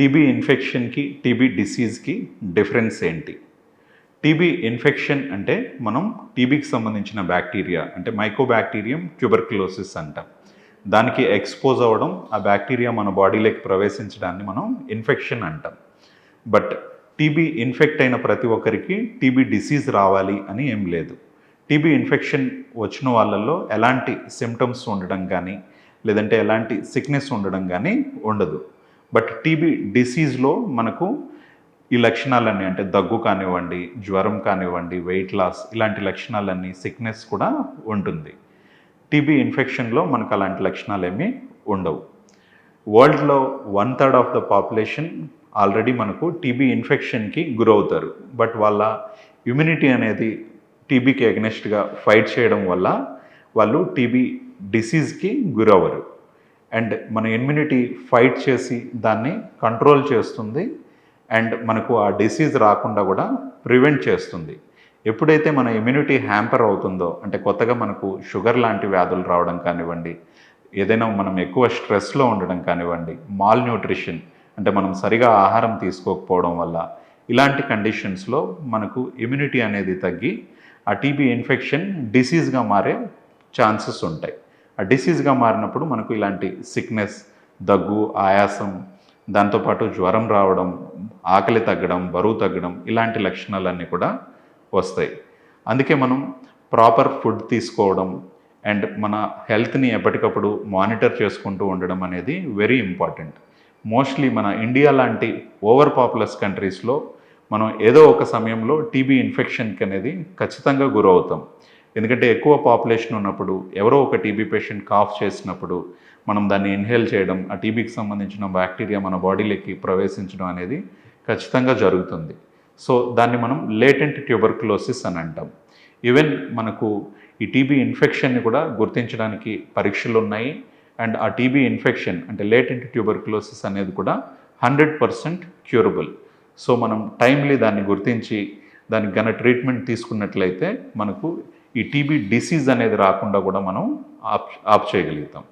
TB ఇన్ఫెక్షన్కి TB డిసీజ్కి difference ఏంటి? టీబీ ఇన్ఫెక్షన్ అంటే మనం టీబీకి సంబంధించిన బ్యాక్టీరియా అంటే మైకోబ్యాక్టీరియం ట్యూబర్క్యులోసిస్ అంటాం. దానికి ఎక్స్పోజ్ అవ్వడం ఆ బ్యాక్టీరియా మన బాడీలోకి ప్రవేశించడాన్ని మనం ఇన్ఫెక్షన్ అంటాం. బట్ టీబీ ఇన్ఫెక్ట్ అయిన ప్రతి ఒక్కరికి టీబీ డిసీజ్ రావాలి అని ఏం లేదు. టీబీ ఇన్ఫెక్షన్ వచ్చిన వాళ్ళల్లో ఎలాంటి సిమ్టమ్స్ ఉండడం కానీ లేదంటే ఎలాంటి సిక్నెస్ ఉండడం కానీ ఉండదు. బట్ టీబీ డిసీజ్లో మనకు ఈ లక్షణాలన్నీ అంటే దగ్గు కానివ్వండి జ్వరం కానివ్వండి వెయిట్ లాస్ ఇలాంటి లక్షణాలన్నీ సిక్నెస్ కూడా ఉంటుంది. టీబీ ఇన్ఫెక్షన్లో మనకు అలాంటి లక్షణాలు ఏమీ ఉండవు. వరల్డ్లో one third of the population already మనకు టీబీ ఇన్ఫెక్షన్కి గురవుతారు. బట్ వాళ్ళ ఇమ్యూనిటీ అనేది టీబీకి అగ్నెస్ట్గా ఫైట్ చేయడం వల్ల వాళ్ళు టీబీ డిసీజ్కి గురవ్వరు. అండ్ మన ఇమ్యూనిటీ ఫైట్ చేసి దాన్ని కంట్రోల్ చేస్తుంది. అండ్ మనకు ఆ డిసీజ్ రాకుండా కూడా ప్రివెంట్ చేస్తుంది. ఎప్పుడైతే మన ఇమ్యూనిటీ హ్యాంపర్ అవుతుందో అంటే కొత్తగా మనకు షుగర్ లాంటి వ్యాధులు రావడం కానివ్వండి ఏదైనా మనం ఎక్కువ స్ట్రెస్లో ఉండడం కానివ్వండి మాల్ న్యూట్రిషన్ అంటే మనం సరిగా ఆహారం తీసుకోకపోవడం వల్ల ఇలాంటి కండిషన్స్లో మనకు ఇమ్యూనిటీ అనేది తగ్గి ఆ టీబీ ఇన్ఫెక్షన్ డిసీజ్గా మారే ఛాన్సెస్ ఉంటాయి. డిసీజ్గా మారినప్పుడు మనకు ఇలాంటి సిక్నెస్ దగ్గు ఆయాసం దాంతోపాటు జ్వరం రావడం ఆకలి తగ్గడం బరువు తగ్గడం ఇలాంటి లక్షణాలన్నీ కూడా వస్తాయి. అందుకే మనం ప్రాపర్ ఫుడ్ తీసుకోవడం అండ్ మన హెల్త్ని ఎప్పటికప్పుడు మానిటర్ చేసుకుంటూ ఉండడం అనేది వెరీ ఇంపార్టెంట్ మోస్ట్లీ మన ఇండియా లాంటి ఓవర్ పాపులస్ కంట్రీస్లో మనం ఏదో ఒక సమయంలో టీబీ ఇన్ఫెక్షన్కి అనేది ఖచ్చితంగా గురవుతాం. ఎందుకంటే ఎక్కువ పాపులేషన్ ఉన్నప్పుడు ఎవరో ఒక టీబీ పేషెంట్ కాఫ్ చేసినప్పుడు మనం దాన్ని ఇన్హేల్ చేయడం ఆ టీబీకి సంబంధించిన బ్యాక్టీరియా మన బాడీలోకి ప్రవేశించడం అనేది ఖచ్చితంగా జరుగుతుంది. సో దాన్ని మనం లేటెంట్ ట్యూబర్కులోసిస్ అని అంటాం. ఈవెన్ మనకు ఈ టీబీ ఇన్ఫెక్షన్ని కూడా గుర్తించడానికి పరీక్షలు ఉన్నాయి. అండ్ ఆ టీబీ ఇన్ఫెక్షన్ అంటే లేటెంట్ ట్యూబర్కులోసిస్ అనేది కూడా హండ్రెడ్ పర్సెంట్ క్యూరబుల్ సో మనం టైమ్లీ దాన్ని గుర్తించి దానికి గన ట్రీట్మెంట్ తీసుకున్నట్లయితే మనకు ఈ టీబీ డిసీజ్ అనేది రాకుండా కూడా మనం ఆప్ ఆప్ చేయగలుగుతాం.